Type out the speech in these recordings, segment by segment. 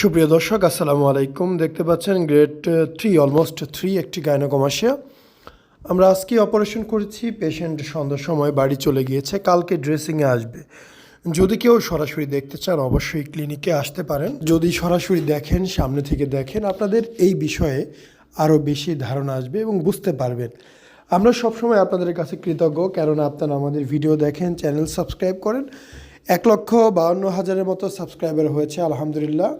সুপ্রিয় দর্শক, আসসালামু আলাইকুম। দেখতে পাচ্ছেন গ্রেড থ্রি, অলমোস্ট থ্রি একটি গাইনোকমাসিয়া আমরা আজকে অপারেশন করেছি, পেশেন্ট সন্ধ্যার সময় বাড়ি চলে গিয়েছে, কালকে ড্রেসিংয়ে আসবে। যদি কেউ সরাসরি দেখতে চান, অবশ্যই ক্লিনিকে আসতে পারেন। যদি সরাসরি দেখেন, সামনে থেকে দেখেন, আপনাদের এই বিষয়ে আরও বেশি ধারণা আসবে এবং বুঝতে পারবেন। আমরা সবসময় আপনাদের কাছে কৃতজ্ঞ, কেননা আপনারা আমাদের ভিডিও দেখেন, চ্যানেল সাবস্ক্রাইব করেন। এক লক্ষ বাউন্ন হাজারের মতো সাবস্ক্রাইবার হয়েছে, আলহামদুলিল্লাহ।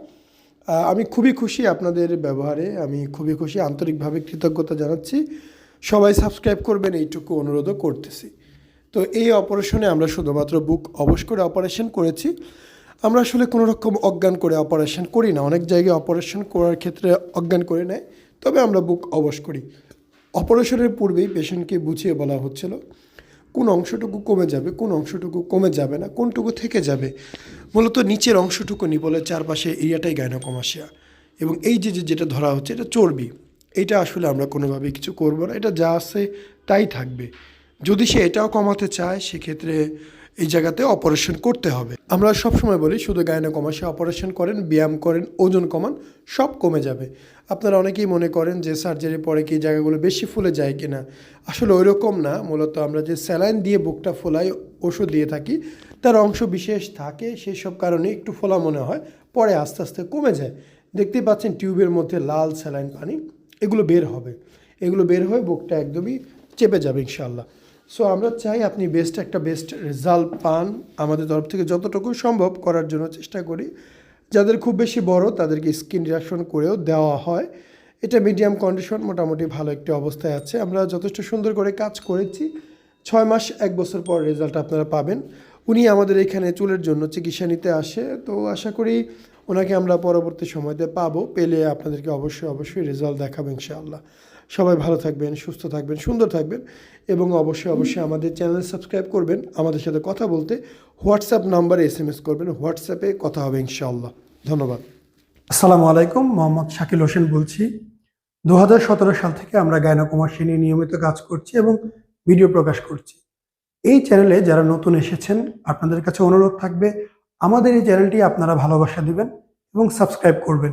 আমি খুবই খুশি আপনাদের ব্যবহারে, আমি খুবই খুশি, আন্তরিকভাবে কৃতজ্ঞতা জানাচ্ছি। সবাই সাবস্ক্রাইব করবেন, এইটুকু অনুরোধও করতেছি। তো এই অপারেশনে আমরা শুধুমাত্র বুক অবশ করে অপারেশন করেছি। আমরা আসলে কোনো রকম অজ্ঞান করে অপারেশন করি না, অনেক জায়গায় অপারেশন করার ক্ষেত্রে অজ্ঞান করে নেয়, তবে আমরা বুক অবশ করি। অপারেশনের পূর্বেই পেশেন্টকে বুঝিয়ে বলা হচ্ছিল কোন অংশটুকু কমে যাবে, কোন অংশটুকু কমে যাবে না, কোনটুকু থেকে যাবে। মূলত নিচের অংশটুকু নি বলে চারপাশে এরিয়াটাই গাইনোকমাসিয়া এবং এই যে যেটা ধরা হচ্ছে, এটা চর্বি। এটা আসলে আমরা কোনোভাবে কিছু করব না, এটা যা আছে তাই থাকবে। যদি সে এটাও কমাতে চায়, সেক্ষেত্রে এই জায়গাতে অপারেশন করতে হবে। আমরা সবসময় বলি, শুধু গাইনোকমাসিয়া অপারেশন করেন, ব্যায়াম করেন, ওজন কমান, সব কমে যাবে। আপনারা অনেকেই মনে করেন যে সার্জারি পরে কি জায়গাগুলো বেশি ফুলে যায় কিনা? আসলে ওই রকম না। মূলত আমরা যে স্যালাইন দিয়ে বুকটা ফোলাই ওষুধ দিয়ে থাকি, তার অংশ বিশেষ থাকে, সেই সব কারণে একটু ফোলা মনে হয়, পরে আস্তে আস্তে কমে যায়। দেখতেই পাচ্ছেন টিউবের মধ্যে লাল স্যালাইন পানি, এগুলো বের হবে। এগুলো বের হয়ে বুকটা একদমই চেপে যাবে ইনশাল্লাহ সো আমরা চাই আপনি বেস্ট একটা বেস্ট রেজাল্ট পান আমাদের তরফ থেকে যতটুকু সম্ভব করার জন্য চেষ্টা করি। যাদের খুব বেশি বড়, তাদেরকে স্কিন রিয়াকশন করেও দেওয়া হয়। এটা মিডিয়াম কন্ডিশন মোটামুটি ভালো একটি অবস্থায় আছে। আমরা যথেষ্ট সুন্দর করে কাজ করেছি। ছয় মাস, এক বছর পর রেজাল্ট আপনারা পাবেন। উনি আমাদের এখানে চুলের জন্য চিকিৎসা নিতে আসে। তো আশা করি ওনাকে আমরা পরবর্তী সময়তে পাবো। পেলে আপনাদেরকে অবশ্যই অবশ্যই রেজাল্ট দেখাবো ইনশাআল্লাহ। সবাই ভালো থাকবেন, সুস্থ থাকবেন, সুন্দর থাকবেন এবং অবশ্যই অবশ্যই আমাদের চ্যানেল সাবস্ক্রাইব করবেন, আমাদের সাথে কথা বলতে হোয়াটসঅ্যাপ নাম্বারে এস এম এস করবেন, হোয়াটসঅ্যাপে কথা হবে ইনশাআল্লাহ। ধন্যবাদ। আসসালামু আলাইকুম, মোহাম্মদ শাকিল হোসেন বলছি। দু হাজার সতেরো সাল থেকে আমরা গায়নাকুমাসী নিয়ে নিয়মিত কাজ করছি এবং ভিডিও প্রকাশ করছি। এই চ্যানেলে যারা নতুন এসেছেন, আপনাদের কাছে অনুরোধ থাকবে, আমাদের এই চ্যানেলটি আপনারা ভালোবাসা দিবেন এবং সাবস্ক্রাইব করবেন।